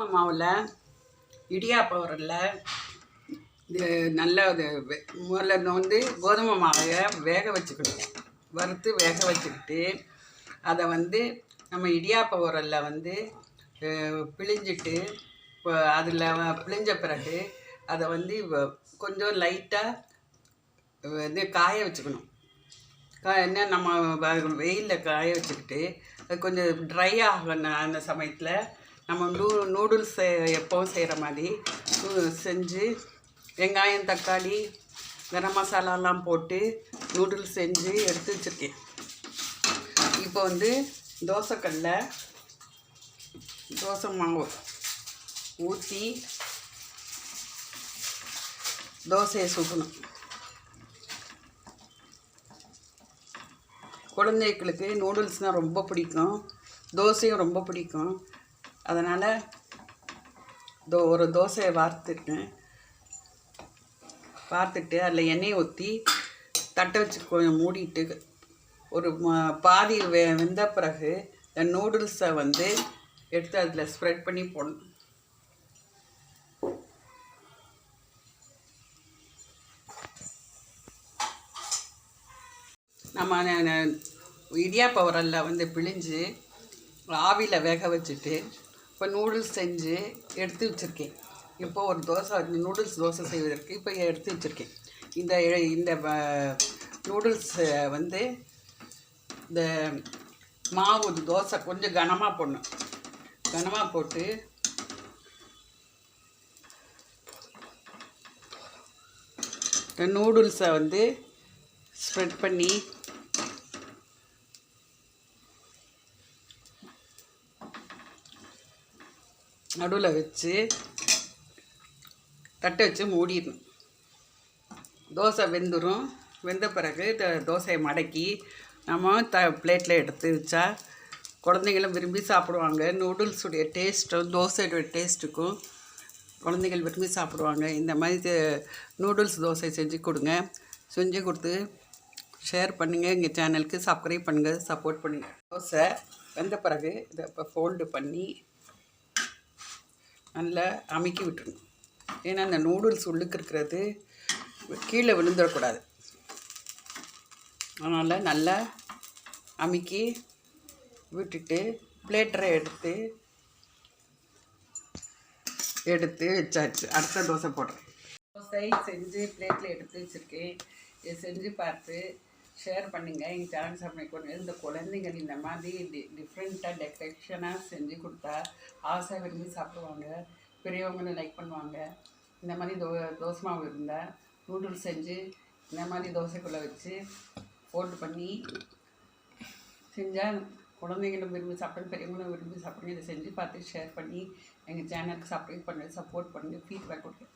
உப்புமா மாவில் இடியாப்ப வரல இது நல்லா இது முதல்ல வந்து கோதுமை மாவை வேக வச்சுக்கணும். வறுத்து வேக வச்சுக்கிட்டு அதை வந்து நம்ம இடியாப்ப உரலில் வந்து பிழிஞ்சிட்டு இப்போ அதில் பிழிஞ்ச பிறகு அதை வந்து வ- கொஞ்சம் லைட்டாக இது காய வச்சுக்கணும். கா என்ன நம்ம வெயிலில் காய வச்சுக்கிட்டு அது கொஞ்சம் ட்ரை ஆகணும். அந்த சமயத்தில் நம்ம நூ நூடுல்ஸ் எப்போவும் செய்கிற மாதிரி செஞ்சு வெங்காயம் தக்காளி கரம் மசாலாலாம் போட்டு நூடுல்ஸ் செஞ்சு எடுத்து வச்சுருக்கேன். இப்போ வந்து தோசைக்கல்ல தோசை மாவு ஊற்றி தோசையை சுடணும் குழந்தைகளுக்கு நூடுல்ஸ்னால் ரொம்ப பிடிக்கும். தோசையும் ரொம்ப பிடிக்கும். அதனால் தோ ஒரு தோசையை வார்த்துட்டேன் வார்த்துட்டு அதில் எண்ணெயை ஊற்றி தட்டை வச்சு கொஞ்சம் மூடிட்டு ஒரு பாதி வெ வெந்த பிறகு இந்த நூடுல்ஸை வந்து எடுத்து அதில் ஸ்ப்ரெட் பண்ணி போடணும். நம்ம இடியாப்ப உரல்ல வந்து பிழிஞ்சு ஆவியில் வேக வச்சுட்டு இப்போ நூடுல்ஸ் செஞ்சு எடுத்து வச்சுருக்கேன். இப்போ ஒரு தோசை நூடுல்ஸ் தோசை செய்வதற்கு இப்போ எடுத்து வச்சுருக்கேன். இந்த இந்த நூடுல்ஸ் வந்து இந்த மாவு தோசை கொஞ்சம் கனமாக போடணும். கனமாக போட்டு இந்த நூடுல்ஸை வந்து ஸ்ப்ரெட் பண்ணி நடுவில் வச்சு தட்டை வச்சு மூடிடணும். தோசை வெந்துடும் வெந்த பிறகு த தோசையை மடக்கி நம்ம த பிளேட்டில் எடுத்து வச்சா குழந்தைங்களும் விரும்பி சாப்பிடுவாங்க. நூடுல்ஸுடைய டேஸ்ட்டும் தோசையுடைய டேஸ்ட்டுக்கும் குழந்தைகள் விரும்பி சாப்பிடுவாங்க. இந்த மாதிரி நூடுல்ஸ் தோசை செஞ்சு கொடுங்க. செஞ்சு கொடுத்து ஷேர் பண்ணுங்கள் எங்கள் சேனலுக்கு சப்ஸ்கிரைப் பண்ணுங்கள் சப்போர்ட் பண்ணுங்கள் தோசை வெந்த பிறகு இதை இப்போ ஃபோல்டு பண்ணி நல்லா அமைக்கி விட்டுணும் ஏன்னா அந்த நூடுல்ஸ் உள்ளுக்கு இருக்கிறது கீழே விழுந்துடக்கூடாது. அதனால் நல்லா அமுக்கி விட்டுட்டு பிளேட்டரை எடுத்து எடுத்து வச்சாச்சு. அடுத்த தோசை போடுறேன். தோசை செஞ்சு பிளேட்டில் எடுத்து வச்சுருக்கேன். இதை செஞ்சு பார்த்து ஷேர் பண்ணுங்கள் எங்கள் சேனல் சமையல் கொண்டு இந்த குழந்தைகள் இந்த மாதிரி டி டிஃப்ரெண்ட்டாக டெக்கரேஷனாக செஞ்சு கொடுத்தா ஆசை விரும்பி சாப்பிடுவாங்க. பெரியவங்களும் லைக் பண்ணுவாங்க. இந்த மாதிரி தோ தோசை மாவு இருந்தால் நூடுல்ஸ் செஞ்சு இந்த மாதிரி தோசைக்குள்ளே வச்சு போட்டு பண்ணி செஞ்சால் குழந்தைங்களும் விரும்பி சாப்பிடுங்க பெரியவங்களும் விரும்பி சாப்பிடுங்க இதை செஞ்சு பார்த்து ஷேர் பண்ணி எங்கள் சேனலுக்கு சப்ஸ்கிரைப் பண்ணுங்கள் சப்போர்ட் பண்ணுங்கள் ஃபீட்பேக் கொடுங்க